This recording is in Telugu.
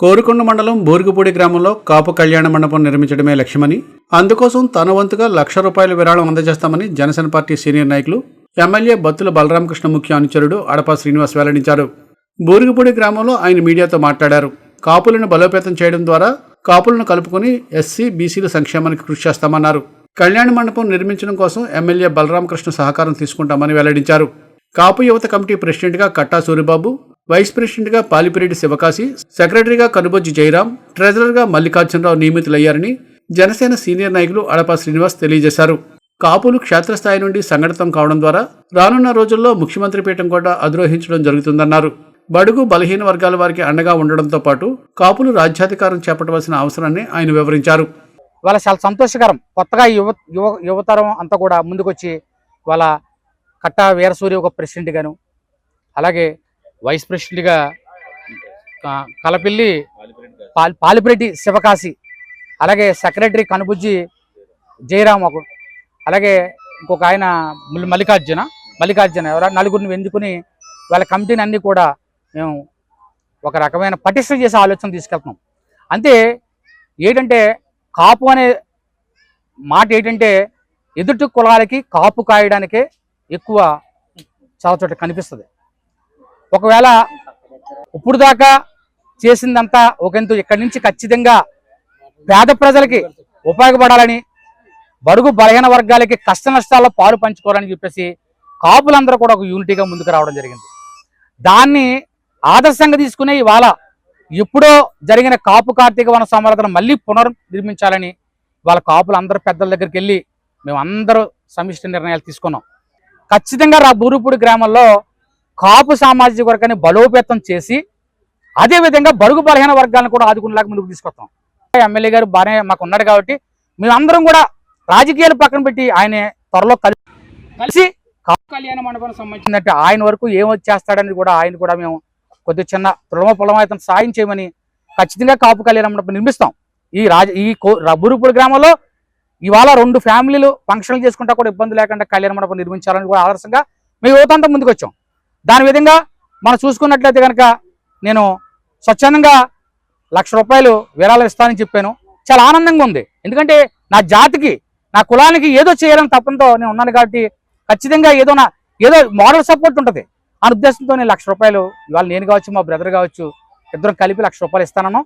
కోరుకొండ మండలం బోరుగుపూడి గ్రామంలో కాపు కళ్యాణ మండపం నిర్మించడమే లక్ష్యమని అందుకోసం తన వంతుగా లక్ష రూపాయల విరాళం అందజేస్తామని జనసేన పార్టీ సీనియర్ నాయకులు ఎమ్మెల్యే బత్తుల బలరామకృష్ణ ముఖ్య అనుచరుడు అడపా శ్రీనివాస్ వెల్లడించారు. బోరుగుపూడి గ్రామంలో ఆయన మీడియాతో మాట్లాడారు. కాపులను బలోపేతం చేయడం ద్వారా కాపులను కలుపుకొని ఎస్సీ బీసీల సంక్షేమానికి కృషి చేస్తామన్నారు. కళ్యాణ మండపం నిర్మించడం కోసం ఎమ్మెల్యే బలరామకృష్ణ సహకారం తీసుకుంటామని వెల్లడించారు. కాపు యువత కమిటీ ప్రెసిడెంట్గా కట్టా సూరిబాబు వైస్ ప్రెసిడెంట్గా పాలిపిరెడ్డి శివకాశి సెక్రటరీగా కనుబొజ్జి జయరాం ట్రెజరర్గా మల్లికార్జునరావు నియమితులయ్యారని జనసేన సీనియర్ నాయకులు అడపా శ్రీనివాస్ తెలియజేశారు. కాపులు క్షేత్రస్థాయి నుండి సంఘటితం కావడం ద్వారా రానున్న రోజుల్లో ముఖ్యమంత్రి పీఠం కూడా అధిరోహించడం జరుగుతుందన్నారు. బడుగు బలహీన వర్గాల వారికి అండగా ఉండడంతో పాటు కాపులు రాజ్యాధికారం చేపట్టవలసిన అవసరాన్ని ఆయన వివరించారు. వాళ్ళ చాలా సంతోషకరం. కొత్తగా యువ యువ యువతరం అంతా కూడా ముందుకొచ్చి వాళ్ళ కట్టా వీరసూరి ఒక ప్రెసిడెంట్ గాను అలాగే వైస్ ప్రెసిడెంట్గా కలపిల్లి పాలిపిరెడ్డి శివకాశి అలాగే సెక్రటరీ కనుబుజ్జి జయరామ్ ఒక అలాగే ఇంకొక ఆయన మల్లికార్జున మల్లికార్జున ఎవరా నలుగురిని వెందుకుని వాళ్ళ కమిటీని అన్నీ కూడా మేము ఒక రకమైన పటిష్టం చేసే ఆలోచన తీసుకెళ్తున్నాం. అంతే ఏంటంటే కాపు అనే మాట ఏంటంటే ఎదుటి కులాలకి కాపు కాయడానికే ఎక్కువ చాలా చోట్ల కనిపిస్తుంది. ఒకవేళ ఇప్పుడు దాకా చేసిందంతా ఒకంత ఇక్కడి నుంచి ఖచ్చితంగా పేద ప్రజలకి ఉపయోగపడాలని బడుగు బలహీన వర్గాలకి కష్ట నష్టాల్లో పాలు పంచుకోవాలని చెప్పేసి కాపులందరూ కూడా ఒక యూనిటీగా ముందుకు రావడం జరిగింది. దాన్ని ఆదర్శంగా తీసుకునే ఇవాళ ఎప్పుడో జరిగిన కాపు కార్తీక వన సమర్థన మళ్ళీ పునర్నిర్మించాలని వాళ్ళ కాపులందరూ పెద్దల దగ్గరికి వెళ్ళి మేము అందరూ సమిష్టి నిర్ణయాలు తీసుకున్నాం. ఖచ్చితంగా రా బూరుపూడి గ్రామంలో కాపు సామాజిక వర్గాన్ని బలోపేతం చేసి అదే విధంగా బలహీన వర్గాలను కూడా ఆదుకునేలాగా ముందుకు తీసుకొస్తాం. ఎమ్మెల్యే గారు బాగానే మాకు ఉన్నాడు కాబట్టి మేమందరం కూడా రాజకీయాలు పక్కన పెట్టి ఆయన త్వరలో కలిసి కలిసి కాపు కళ్యాణ మండపం సంబంధించినట్టు ఆయన వరకు ఏం వచ్చేస్తాడని కూడా ఆయన కూడా మేము కొద్ది చిన్న తృణమ పొలమైతం సాయం చేయమని ఖచ్చితంగా కాపు కళ్యాణ మండపం నిర్మిస్తాం. ఈ రాజ ఈ కో- రబ్బురుపూడి గ్రామంలో ఇవాళ రెండు ఫ్యామిలీలు ఫంక్షన్లు చేసుకుంటా కూడా ఇబ్బంది లేకుండా కళ్యాణ మండపం నిర్మించాలని కూడా ఆదర్శంగా మేము యువతంతా ముందుకు వచ్చాం దాని విధంగా మనం చూసుకున్నట్లయితే కనుక నేను స్వచ్ఛందంగా లక్ష రూపాయలు విరాళం ఇస్తానని చెప్పాను. చాలా ఆనందంగా ఉంది. ఎందుకంటే నా జాతికి నా కులానికి ఏదో చేయాలని తప్పంతో నేను ఉన్నాను కాబట్టి ఖచ్చితంగా ఏదో నా ఏదో మోడల్ సపోర్ట్ ఉంటుంది. ఆ ఉద్దేశంతో నేను లక్ష రూపాయలు ఇవాళ నేను కావచ్చు మా బ్రదర్ కావచ్చు ఇద్దరం కలిపి లక్ష రూపాయలు ఇస్తానను